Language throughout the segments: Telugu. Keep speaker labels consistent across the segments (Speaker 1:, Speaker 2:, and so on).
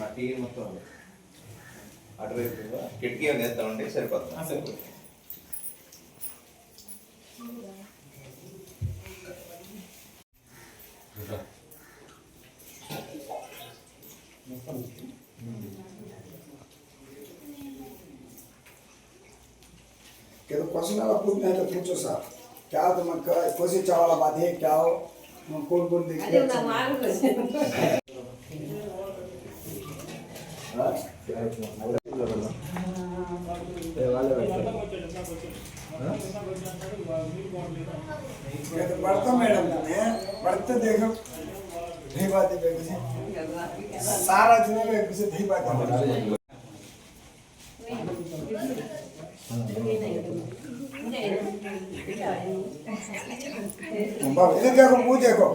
Speaker 1: ఆ టీవీ మొత్తం ఉంది. అటువైపు కిటికీ వేస్తామండి సరిపోతుంది?
Speaker 2: సరిపోతుంది
Speaker 3: बात है क्या हो तुम कौन कौन देखते
Speaker 4: అదే నా మార్పు
Speaker 3: ये तो पढ़ता मैडम तुम्हें पढ़ते देखो धी बात है बेगुसी सारा जिले में बेगुसी धी बात है बाबा इधर देखो मुंह देखो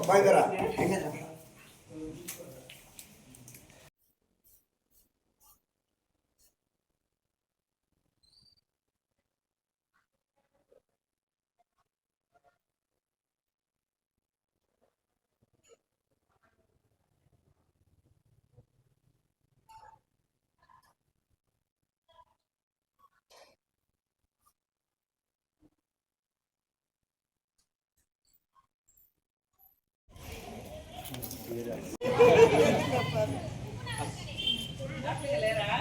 Speaker 3: లేరా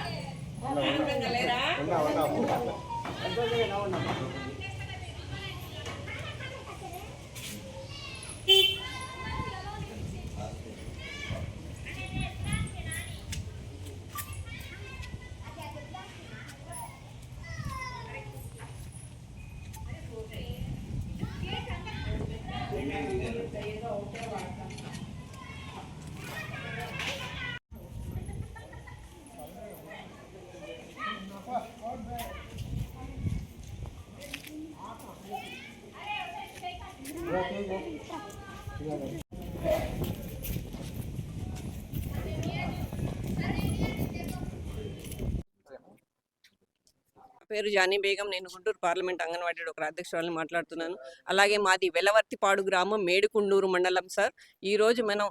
Speaker 5: లేరా పేరు జానీ బేగం. నేను గుంటూరు పార్లమెంట్ అంగన్వాడీ ఒక అధ్యక్షురాలని మాట్లాడుతున్నాను. అలాగే మాది వెలవర్తిపాడు గ్రామం మేడుకుండూరు మండలం సార్. ఈరోజు మనం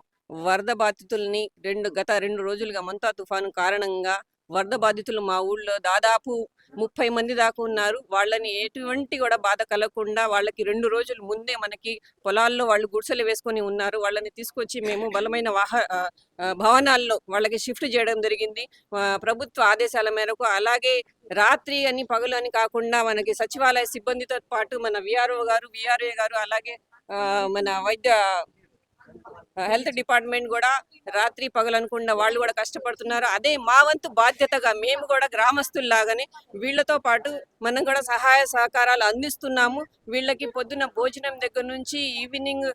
Speaker 5: వరద బాధితుల్ని రెండు గత రెండు రోజులుగా మంతా తుఫాను కారణంగా వరద బాధితులు మా ఊళ్ళో దాదాపు ముప్పై మంది దాకా ఉన్నారు. వాళ్ళని ఎటువంటి కూడా బాధ కలగకుండా వాళ్ళకి రెండు రోజుల ముందే మనకి పొలాల్లో వాళ్ళు గుడిసెలు వేసుకొని ఉన్నారు. వాళ్ళని తీసుకొచ్చి మేము బలమైన వాహ భవనాల్లో వాళ్ళకి షిఫ్ట్ చేయడం జరిగింది. ప్రభుత్వ ఆదేశాల మేరకు అలాగే రాత్రి అని పగలు అని కాకుండా మనకి సచివాలయ సిబ్బందితో పాటు మన విఆర్ఓ గారు విఆర్ఏ గారు అలాగే ఆ, మన వైద్య హెల్త్ డిపార్ట్మెంట్ కూడా రాత్రి పగలు అనుకుండా వాళ్ళు కూడా కష్టపడుతున్నారు. అదే మా వంతు బాధ్యతగా మేము కూడా గ్రామస్తుల్లాగానే వీళ్ళతో పాటు మనం కూడా సహాయ సహకారాలు అందిస్తున్నాము. వీళ్ళకి పొద్దున భోజనం దగ్గర నుంచి ఈవినింగ్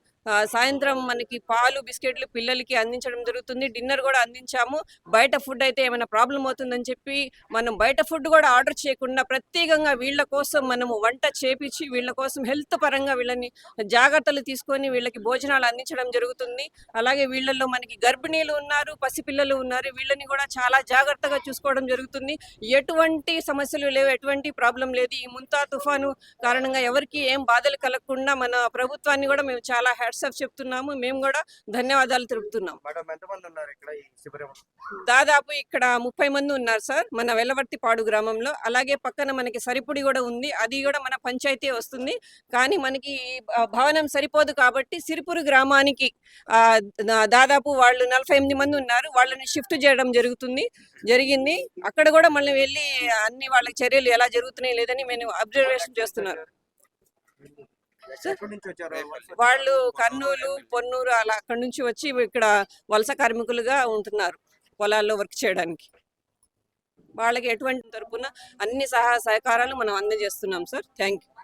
Speaker 5: సాయంత్రం మనకి పాలు బిస్కెట్లు పిల్లలకి అందించడం జరుగుతుంది. డిన్నర్ కూడా అందించాము. బయట ఫుడ్ అయితే ఏమైనా ప్రాబ్లం అవుతుందని చెప్పి మనం బయట ఫుడ్ కూడా ఆర్డర్ చేయకుండా ప్రత్యేకంగా వీళ్ళ కోసం మనము వంట చేపించి వీళ్ళ కోసం హెల్త్ పరంగా వీళ్ళని జాగ్రత్తలు తీసుకొని వీళ్ళకి భోజనాలు అందించడం జరుగుతుంది. అలాగే వీళ్ళల్లో మనకి గర్భిణీలు ఉన్నారు పసిపిల్లలు ఉన్నారు. వీళ్ళని కూడా చాలా జాగ్రత్తగా చూసుకోవడం జరుగుతుంది. ఎటువంటి సమస్యలు లేవు ఎటువంటి ప్రాబ్లం లేదు. ఈ ముంతా తుఫాను కారణంగా ఎవరికి ఏం బాధలు కలగకుండా మన ప్రభుత్వాన్ని కూడా మేము చాలా హ్యాట్సప్ చెప్తున్నాము. మేము కూడా ధన్యవాదాలు తెలుపుతున్నాం. దాదాపు ఇక్కడ ముప్పై మంది ఉన్నారు సార్ మన వెల్లవర్తిపాడు గ్రామంలో. అలాగే పక్కన మనకి సరిపుడి కూడా ఉంది. అది కూడా మన పంచాయతీ వస్తుంది. కానీ మనకి భవనం సరిపోదు కాబట్టి సిరిపురు గ్రామానికి దాదాపు వాళ్ళు నలభై ఎనిమిది మంది ఉన్నారు. వాళ్ళని షిఫ్ట్ చేయడం జరుగుతుంది జరిగింది. అక్కడ కూడా మళ్ళీ వెళ్ళి అన్ని వాళ్ళ చర్యలు ఎలా జరుగుతున్నాయి లేదని మేము అబ్జర్వేషన్ చేస్తున్నారు వాళ్ళు కర్నూలు పొన్నూరు అలా అక్కడి నుంచి వచ్చి ఇక్కడ వలస కార్మికులుగా ఉంటున్నారు పొలాల్లో వర్క్ చేయడానికి. వాళ్ళకి ఎటువంటి తరపున అన్ని సహాయ సహకారాలు మనం అందజేస్తున్నాం సార్. Thank you.